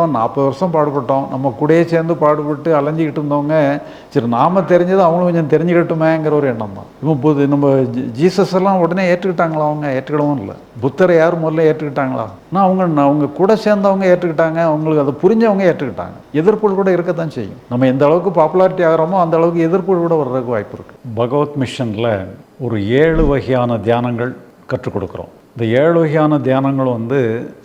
நாற்பது வருஷம் பாடுபட்டோம். நம்ம கூடயே சேர்ந்து பாடுபட்டு அலைஞ்சிக்கிட்டு இருந்தவங்க சரி நாம தெரிஞ்சது அவங்களும் கொஞ்சம் தெரிஞ்சுக்கிட்டுமேங்கிற ஒரு எண்ணம் தான். இப்போ புது நம்ம ஜீசஸ் எல்லாம் உடனே ஏற்றுக்கிட்டாங்களா அவங்க? ஏற்றுக்கிடவும் இல்லை. புத்தரை யார் முதல்ல ஏற்றுக்கிட்டாங்களா? ஆனால் அவங்க நான் அவங்க கூட சேர்ந்தவங்க ஏற்றுக்கிட்டாங்க. அவங்களுக்கு அதை புரிஞ்சவங்க ஏற்றுக்கிட்டாங்க. எதிர்ப்புகள் கூட இருக்கத்தான் செய்யும். நம்ம எந்த அளவுக்கு பாப்புலாரிட்டி ஆகிறோமோ அந்த அளவுக்கு எதிர்ப்புகள் கூட வர்றதுக்கு வாய்ப்பு இருக்குது பகவத் மிஷனில் ஒரு ஏழு வகையான தியானங்கள் கற்றுக் கொடுக்குறோம். இந்த ஏழு வகையான தியானங்கள் வந்து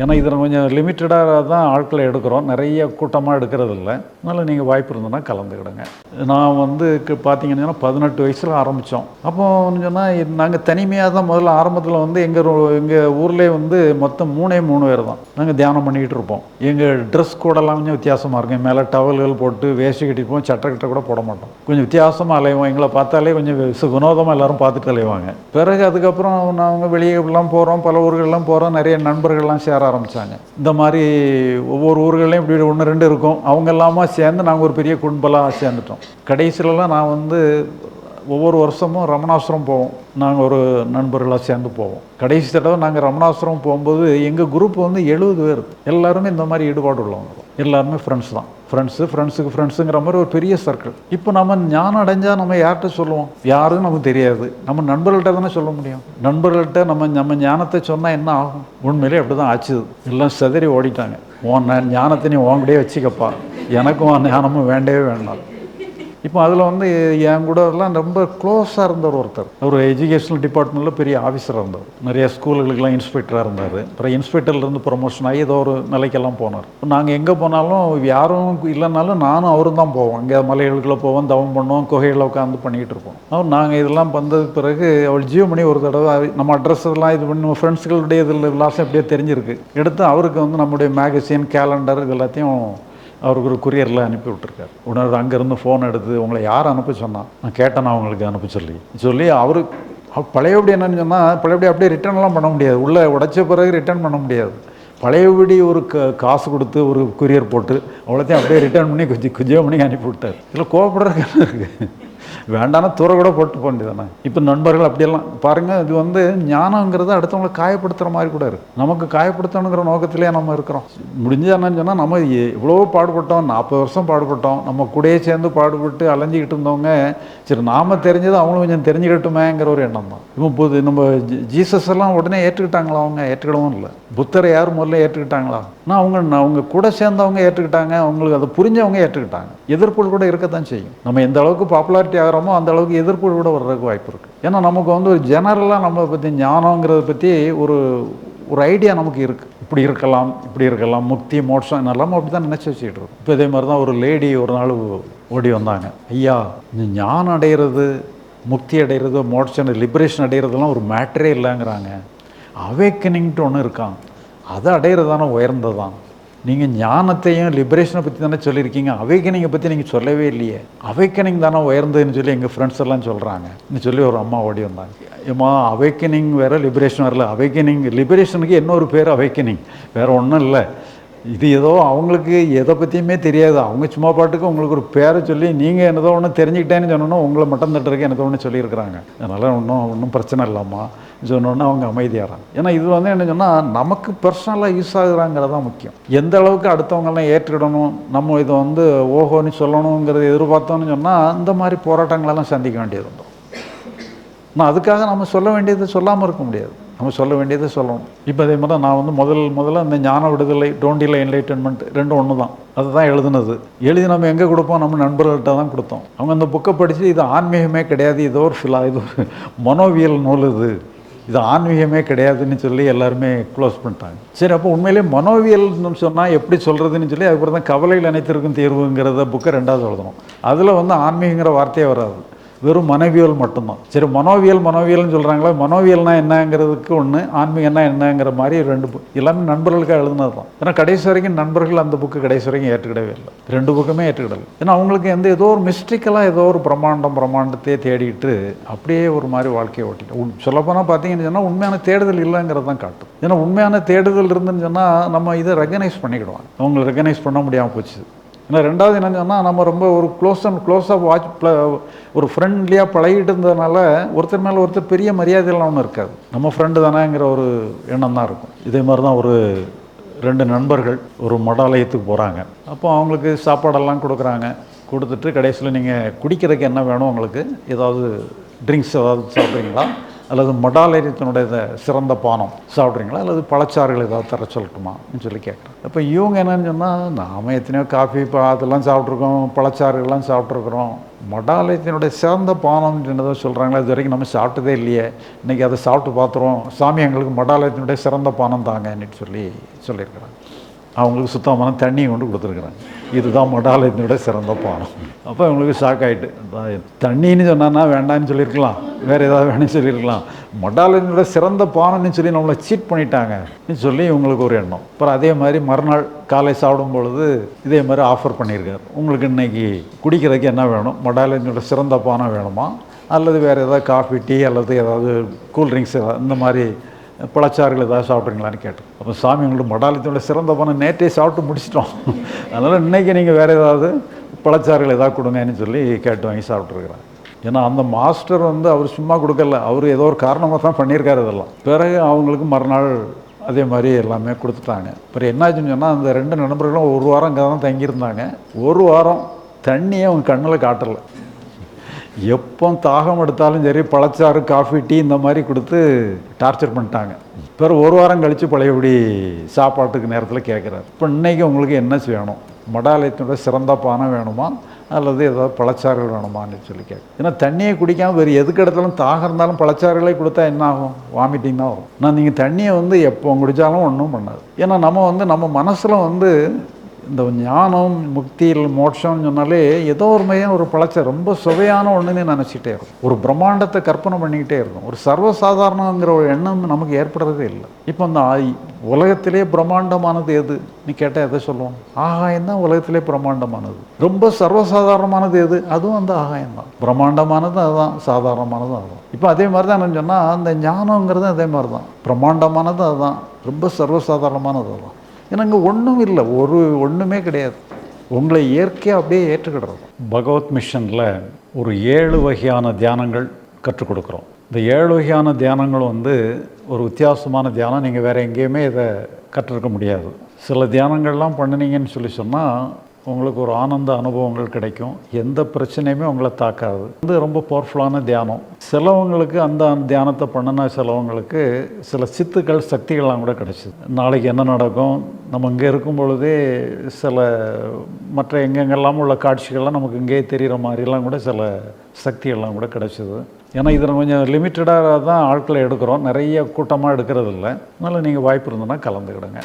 ஏன்னா இதில் கொஞ்சம் லிமிட்டடாக தான் ஆட்களை எடுக்கிறோம். நிறைய கூட்டமாக எடுக்கிறது இல்லை அதனால் நீங்கள் வாய்ப்பு இருந்ததுன்னா கலந்துக்கிடுங்க. நான் வந்து பார்த்தீங்கன்னா பதினெட்டு வயசில் ஆரம்பித்தோம் அப்போ சொன்னால் நாங்கள் தனிமையாக தான் முதல்ல ஆரம்பத்தில் வந்து எங்கள் எங்கள் ஊர்லேயே வந்து மொத்தம் மூணே மூணு பேர் தான். நாங்கள் தியானம் பண்ணிக்கிட்டு இருப்போம். எங்கள் ட்ரெஸ் கூடலாம் கொஞ்சம் வித்தியாசமாக இருக்கும். மேலே டவல்கள் போட்டு வேஷ்டி கட்டிப்போம். சட்டை கூட போட மாட்டோம். கொஞ்சம் வித்தியாசமாக அலைவோம். எங்களை பார்த்தாலே கொஞ்சம் வினோதமாக எல்லாரும் பார்த்துட்டு அலைவாங்க. பிறகு அதுக்கப்புறம் நாங்கள் வெளியே எல்லாம் போகிறோம் பல ஊர்கள்லாம் போகிறோம் நிறைய நண்பர்கள்லாம் சேர ஆரம்பித்தாங்க இந்த மாதிரி ஒவ்வொரு ஊர்கள்லையும் இப்படி ஒன்று ரெண்டு இருக்கும். அவங்க எல்லாமா சேர்ந்து நாங்கள் ஒரு பெரிய குடும்பலாக சேர்ந்துட்டோம். கடைசியிலலாம் நான் வந்து ஒவ்வொரு வருஷமும் ரமணாசுரம் போவோம். நாங்கள் ஒரு நண்பர்களாக சேர்ந்து போவோம். கடைசி தடவை நாங்கள் ரமணாசுரம் போகும்போது எங்கள் குரூப் வந்து எழுபது பேர். எல்லாருமே இந்த மாதிரி ஈடுபாடு உள்ளவங்க தான். எல்லாருமே ஃப்ரெண்ட்ஸ் தான். ஃப்ரெண்ட்ஸு ஃப்ரெண்ட்ஸுக்கு ஃப்ரெண்ட்ஸுங்கிற மாதிரி ஒரு பெரிய சர்க்கிள் இப்போ நம்ம ஞானம் அடைஞ்சால் நம்ம யார்கிட்ட சொல்லுவோம்? யாருன்னு நமக்கு தெரியாது. நம்ம நண்பர்கள்ட்ட தானே சொல்ல முடியும். நண்பர்கள்ட்ட நம்ம நம்ம ஞானத்தை சொன்னால் என்ன ஆகும்? உண்மையிலே அப்படி தான் ஆச்சுது எல்லாம் செதறி ஓடிட்டாங்க. உன் ஞானத்தை நீ உன்கிட்டயே வச்சுக்கப்பா. எனக்கும் ஞானமும் வேண்டவே வேண்டாம். இப்போ அதில் வந்து என் கூட எல்லாம் ரொம்ப க்ளோஸாக இருந்தவர் ஒருத்தர். ஒரு எஜுகேஷனல் டிபார்ட்மெண்ட்டில் பெரிய ஆஃபீஸராக இருந்தார். நிறைய ஸ்கூல்களுக்கெல்லாம் இன்ஸ்பெக்டராக இருந்தார். அப்புறம் இன்ஸ்பெக்டர்லேருந்து ப்ரொமோஷன் ஆகி ஏதோ ஒரு நிலைக்கெல்லாம் போனார். நாங்கள் எங்கே போனாலும் யாரும் இல்லைனாலும் நானும் அவரும் தான் போவோம். அங்கே மலைகளுக்குள்ளே போவோம் தவம் பண்ணுவோம் குகையில் உட்காந்து பண்ணிகிட்டு இருப்போம். அவர் நாங்கள் இதெல்லாம் வந்தது பிறகு அவள் ஜியோ பண்ணி ஒரு தடவை நம்ம அட்ரஸ் எல்லாம் இது பண்ணி ஃப்ரெண்ட்ஸ்களுடைய இதில் விலாசம் எப்படியோ தெரிஞ்சிருக்கு. எடுத்து அவருக்கு வந்து நம்முடைய மேகசின் கேலண்டர் இது எல்லாத்தையும் அவருக்கு ஒரு குரியரில் அனுப்பி விட்டுருக்காரு. உடனே அங்கேருந்து ஃபோன் எடுத்து உங்களை யார் அனுப்ப சொன்னான் நான் கேட்டேன் நான் உங்களுக்கு அனுப்ப சொல்லி. சொல்லி அவரு அவர் பழையபடி என்னன்னு சொன்னால் பழையபடி அப்படியே ரிட்டர்ன்லாம் பண்ண முடியாது. உள்ளே உடைச்ச பிறகு ரிட்டர்ன் பண்ண முடியாது. பழையபடி ஒரு க காசு கொடுத்து ஒரு குரியர் போட்டு அவ்வளோத்தையும் அப்படியே ரிட்டர்ன் பண்ணி கொஞ்சம் குஜியோ பண்ணி அனுப்பி விட்டார். இதில் கோவப்படுறதுக்கு இருக்குது வேண்டாம்னா தூர கூட போட்டு போக வேண்டியதானே இப்போ நண்பர்கள் அப்படியெல்லாம் பாருங்கள் இது வந்து ஞானங்கிறது அடுத்தவங்களை காயப்படுத்துகிற மாதிரி கூட இருக்குது நமக்கு காயப்படுத்தணுங்கிற நோக்கத்திலே நம்ம இருக்கிறோம். முடிஞ்சா சொன்னால் நம்ம எவ்வளோ பாடுபட்டோம் நாற்பது வருஷம் பாடுபட்டோம். நம்ம கூடயே சேர்ந்து பாடுபட்டு அலைஞ்சிக்கிட்டு இருந்தவங்க சரி நாம தெரிஞ்சது அவங்களும் கொஞ்சம் தெரிஞ்சுக்கிட்டுமேங்கிற ஒரு எண்ணம் தான். இப்போ புது நம்ம ஜீ- ஜீசஸ் எல்லாம் உடனே ஏற்றுக்கிட்டாங்களா அவங்க? ஏற்றுக்கிடவும் இல்லை. புத்தரை யார் முதல்ல ஏற்றுக்கிட்டாங்களா? நான் அவங்க அவங்க கூட சேர்ந்தவங்க ஏற்றுக்கிட்டாங்க அவங்களுக்கு அதை புரிஞ்சவங்க ஏற்றுக்கிட்டாங்க. எதிர்ப்புகள் கூட இருக்கத்தான் செய்யும். நம்ம எந்த அளவுக்கு பாப்புலாரிட்டி ஆகிறோமோ அந்த அளவுக்கு எதிர்ப்பு கூட வர்றதுக்கு வாய்ப்பு இருக்குது ஏன்னா நமக்கு வந்து ஒரு ஜெனரலாக நம்ம பற்றி ஞானங்கிறத பற்றி ஒரு ஒரு ஐடியா நமக்கு இருக்குது இப்படி இருக்கலாம் இப்படி இருக்கலாம் முக்தி மோட்சம் எல்லாமே அப்படி தான் நினச்சி வச்சுக்கிட்டு இருக்கோம். இப்போ இதே மாதிரி தான் ஒரு லேடி ஒரு நாள் ஓடி வந்தாங்க. ஐயா இந்த ஞானம் அடைகிறது முக்தி அடைகிறது மோட்சம் லிபரேஷன் அடைகிறதுலாம் ஒரு மேட்டரே இல்லைங்கிறாங்க. அவேக்கனிங்ட்டு ஒன்று இருக்கான் அதை அடையிறதான உயர்ந்ததான் நீங்கள் ஞானத்தையும் லிபரேஷனை பற்றி தானே சொல்லியிருக்கீங்க. அவைக்கனிங்கை பற்றி நீங்கள் சொல்லவே இல்லையே. அவேக்கனிங் தானே உயர்ந்ததுன்னு சொல்லி எங்கள் ஃப்ரெண்ட்ஸ் எல்லாம் சொல்கிறாங்க சொல்லி ஒரு அம்மா ஓடி வந்தாங்க. ஏம்மா அவேக்கனிங் வேறு லிபரேஷன் வரல. அவைக்கனிங் லிபரேஷனுக்கு இன்னொரு பேர் அவேக்கனிங் வேறு ஒன்றும் இல்லை. இது ஏதோ அவங்களுக்கு எதை பற்றியுமே தெரியாது. அவங்க சும்மா பாட்டுக்கு உங்களுக்கு ஒரு பேரை சொல்லி நீங்கள் என்னதோ ஒன்று தெரிஞ்சுக்கிட்டேன்னு சொன்னோன்னா உங்களை மட்டும் தட்டுறதுக்கு எனக்கு ஒன்று சொல்லியிருக்கிறாங்க. அதனால் ஒன்றும் ஒன்றும் பிரச்சனை இல்லாமா சொன்னோன்னா அவங்க அமைதியாகிறாங்க. ஏன்னா இது வந்து என்ன சொன்னால் நமக்கு பர்சனலாக யூஸ் ஆகுறாங்கிறது தான் முக்கியம். எந்த அளவுக்கு அடுத்தவங்கெல்லாம் ஏற்றுக்கிடணும் நம்ம இதை வந்து ஓஹோன்னு சொல்லணுங்கிறத எதிர்பார்த்தோன்னு சொன்னால் இந்த மாதிரி போராட்டங்களெல்லாம் சந்திக்க வேண்டியது வந்துடும் நான் அதுக்காக நம்ம சொல்ல வேண்டியதை சொல்லாமல் இருக்க முடியாது. நம்ம சொல்ல வேண்டியதை சொல்லணும். இப்போ அதே மாதிரி தான் நான் வந்து முதல் முதல்ல அந்த ஞான விடுதலை டோண்டில என்லைட்டன்மெண்ட் ரெண்டும் ஒன்று தான் அதுதான் எழுதுனது. எழுதி நம்ம எங்கே கொடுப்போம்? நம்ம நண்பர்கள்ட்ட தான் கொடுத்தோம். அவங்க அந்த புக்கை படித்து இது ஆன்மீகமே கிடையாது. இதோ ஒரு ஃபிலா இது ஒரு மனோவியல் நூல் இது. இது ஆன்மீகமே கிடையாதுன்னு சொல்லி எல்லாருமே க்ளோஸ் பண்ணிட்டாங்க. சரி அப்போ உண்மையிலே மனோவியல்னு சொன்னால் எப்படி சொல்கிறதுன்னு சொல்லி அதுக்கப்புறம் தான் கவலைகள் அனைத்திற்கும் தீர்வுங்கிறத புக்கை ரெண்டாவது எழுதணும். அதில் வந்து ஆன்மீகங்கிற வார்த்தையே வராது. வெறும் மனவியல் மட்டும்தான். சரி மனோவியல் மனோவியல்னு சொல்கிறாங்களா மனோவியல்னா என்னங்கிறதுக்கு ஒன்று ஆன்மீகம்னா என்னங்கிற மாதிரி ரெண்டு புக் எல்லாமே நண்பர்களுக்காக எழுதுனது தான் ஏன்னா கடைசி வரைக்கும் நண்பர்கள் அந்த புக்கு கடைசி வரைக்கும் ஏற்றுக்கிடவே இல்லை. ரெண்டு புக்குமே ஏற்றுக்கிடல. ஏன்னா அவங்களுக்கு எந்த ஏதோ ஒரு மிஸ்டிக்கலாக ஏதோ ஒரு பிரம்மாண்டம் பிரம்மாண்டத்தையே தேடிட்டு அப்படியே ஒரு மாதிரி வாழ்க்கையை ஓட்டிட்டோம் சொல்லப்போனால் பார்த்தீங்கன்னு சொன்னால் உண்மையான தேடுதல் இல்லைங்கிறது தான் காட்டும். ஏன்னா உண்மையான தேடுதல் இருந்துன்னு சொன்னால் நம்ம இதை ரெகனைஸ் பண்ணிக்கிடுவோம் அவங்களை ரெகனைஸ் பண்ண முடியாமல் போச்சு. ஏன்னா ரெண்டாவது என்னன்னு சொன்னால் நம்ம ரொம்ப ஒரு க்ளோஸ் அண்ட் க்ளோஸாக வாட்ச் ஒரு ஃப்ரெண்ட்லியாக பழகிட்டு இருந்ததுனால ஒருத்தர் மேலே ஒருத்தர் பெரிய மரியாதையெல்லாம் ஒன்றும் இருக்காது. நம்ம ஃப்ரெண்டு தானேங்கிற ஒரு எண்ணம் தான் இருக்கும். இதே மாதிரி தான் ஒரு ரெண்டு நண்பர்கள் ஒரு மடாலயத்துக்கு போகிறாங்க அப்போ அவங்களுக்கு சாப்பாடெல்லாம் கொடுக்குறாங்க. கொடுத்துட்டு கடைசியில் நீங்கள் குடிக்கிறதுக்கு என்ன வேணும் உங்களுக்கு? ஏதாவது ட்ரிங்க்ஸ் ஏதாவது சாப்பிட்றீங்களா? அல்லது மடாலயத்தினுடைய சிறந்த பானம் சாப்பிட்றீங்களா? அல்லது பழச்சாறுகள் ஏதாவது தர சொல்லட்டுமான்னு சொல்லி கேட்குறேன் அப்போ இவங்க என்னன்னு சொன்னால் நாம் எத்தனையோ காஃபி அதெல்லாம் சாப்பிட்ருக்கோம் பழச்சாறுகள்லாம் சாப்பிட்ருக்குறோம் மடாலயத்தினுடைய சிறந்த பானம் என்னதோ சொல்கிறாங்களா இது வரைக்கும் நம்ம சாப்பிட்டதே இல்லையே. இன்றைக்கி அதை சாப்பிட்டு பார்த்துருவோம் சாமி எங்களுக்கு மடாலயத்தினுடைய சிறந்த பானம் தாங்கன்னு சொல்லி சொல்லியிருக்கிறாங்க. அவங்களுக்கு சுத்தமான தண்ணியை கொண்டு கொடுத்துருக்குறாங்க இதுதான் மடாலயத்தினோட சிறந்த பானம் அப்போ இவங்களுக்கு ஷாக் ஆகிட்டு தண்ணின்னு சொன்னான்னா வேண்டாம்னு சொல்லியிருக்கலாம். வேறு ஏதாவது வேணும்னு சொல்லியிருக்கலாம். மடாலயத்தினோட சிறந்த பானம்னு சொல்லி நம்மளை சீட் பண்ணிட்டாங்கன்னு சொல்லி இவங்களுக்கு ஒரு எண்ணம். அப்புறம் அதே மாதிரி மறுநாள் காலை சாப்பிடும் பொழுது இதே மாதிரி ஆஃபர் பண்ணியிருக்காரு. உங்களுக்கு இன்றைக்கி குடிக்கிறதுக்கு என்ன வேணும்? மடாலயத்தினோட சிறந்த பானம் வேணுமா? அல்லது வேறு ஏதாவது காஃபி டீ அல்லது ஏதாவது கூல்ட்ரிங்க்ஸ் ஏதாவது இந்த மாதிரி பழச்சாறுகள் ஏதாவது சாப்பிட்றீங்களான்னு கேட்டோம். அப்போ சாமி உங்களோட மடாலயத்தோட சிறந்த பணம் நேற்றே சாப்பிட்டு முடிச்சிட்டோம். அதனால் இன்றைக்கி நீங்கள் வேறு ஏதாவது பழச்சாறுகள் ஏதாவது கொடுங்கன்னு சொல்லி கேட்டு வாங்கி சாப்பிட்ருக்குறேன் ஏன்னா அந்த மாஸ்டர் வந்து அவர் சும்மா கொடுக்கல. அவர் ஏதோ ஒரு காரணமாக தான் பண்ணியிருக்காரு இதெல்லாம். பிறகு அவங்களுக்கு மறுநாள் அதே மாதிரி எல்லாமே கொடுத்துட்டாங்க. அப்புறம் என்னாச்சுன்னு சொன்னால் அந்த ரெண்டு நண்பர்களும் ஒரு வாரம் இங்கே தான் தங்கியிருந்தாங்க. ஒரு வாரம் தண்ணியே அவங்க கண்ணில் காட்டலை. எப்போ தாகம் எடுத்தாலும் சரி பழச்சாறு காஃபி டீ இந்த மாதிரி கொடுத்து டார்ச்சர் பண்ணிட்டாங்க. பிறகு ஒரு வாரம் கழித்து பழையபடி சாப்பாட்டுக்கு நேரத்தில் கேட்குறாரு இப்போ இன்றைக்கி உங்களுக்கு என்ன வேணும்? மடாலயத்தினுடைய சிறந்த பானம் வேணுமா? அல்லது ஏதாவது பழச்சாறுகள் வேணுமான்னு சொல்லி கேட்க ஏன்னா தண்ணியை குடிக்காமல் வேறு எதுக்கு எடுத்தாலும் தாகம் இருந்தாலும் பழச்சாறுகளே கொடுத்தா என்ன ஆகும்? வாமிட்டிங் தான் வரும். நான் நீங்கள் தண்ணியை வந்து எப்போ குடித்தாலும் ஒன்றும் பண்ணாது. ஏன்னா நம்ம வந்து நம்ம மனசில் வந்து இந்த ஞானம் முக்தியில் மோட்சம்னு சொன்னாலே ஏதோ ஒரு மையம் ஒரு பழச்ச ரொம்ப சுவையான ஒன்றுன்னு நினச்சிட்டே இருக்கும். ஒரு பிரம்மாண்டத்தை கற்பனை பண்ணிக்கிட்டே இருக்கும். ஒரு சர்வசாதாரணங்கிற ஒரு எண்ணம் நமக்கு ஏற்படுறதே இல்லை. இப்போ இந்த உலகத்திலே பிரம்மாண்டமானது எது? நீ கேட்டால் எதை சொல்லுவோம் ஆகாயம் தான் உலகத்திலே பிரம்மாண்டமானது. ரொம்ப சர்வசாதாரணமானது எது? அதுவும் அந்த ஆகாயம் தான். பிரம்மாண்டமானது அதுதான் சாதாரணமானது அதுதான் இப்போ அதே மாதிரி தான் என்ன சொன்னால் அந்த ஞானங்கிறது அதே மாதிரி தான் பிரம்மாண்டமானது அதுதான் ரொம்ப சர்வசாதாரணமானது அதுதான் எனக்கு ஒன்றும் இல்லை ஒரு ஒன்றுமே கிடையாது. உங்களை இயற்கையாக அப்படியே ஏற்றுக்கிடுறது பகவத் மிஷனில் ஒரு ஏழு வகையான தியானங்கள் கற்றுக் கொடுக்குறோம். இந்த ஏழு வகையான தியானங்கள் வந்து ஒரு வித்தியாசமான தியானம். நீங்கள் வேறு எங்கேயுமே இதை கற்றுருக்க முடியாது. சில தியானங்கள்லாம் பண்ணினீங்கன்னு சொல்லி சொன்னால் உங்களுக்கு ஒரு ஆனந்த அனுபவங்கள் கிடைக்கும். எந்த பிரச்சனையுமே உங்களை தாக்காது. இது ரொம்ப பவர்ஃபுல்லான தியானம். சிலவங்களுக்கு அந்த தியானத்தை பண்ணின சிலவங்களுக்கு சில சித்துக்கள் சக்திகள்லாம் கூட கிடைச்சிது. நாளைக்கு என்ன நடக்கும்? நம்ம இங்கே இருக்கும் பொழுதே சில மற்ற எங்கெங்கெல்லாம் உள்ள காட்சிகள்லாம் நமக்கு இங்கேயே தெரிகிற மாதிரிலாம் கூட சில சக்தியெல்லாம் கூட கிடச்சிது. ஏன்னா இதில் கொஞ்சம் லிமிட்டடாக தான் ஆட்களை எடுக்கிறோம். நிறைய கூட்டமாக எடுக்கிறது இல்லை அதனால் நீங்கள் வாய்ப்பு இருந்ததுன்னா கலந்துக்கிடுங்க.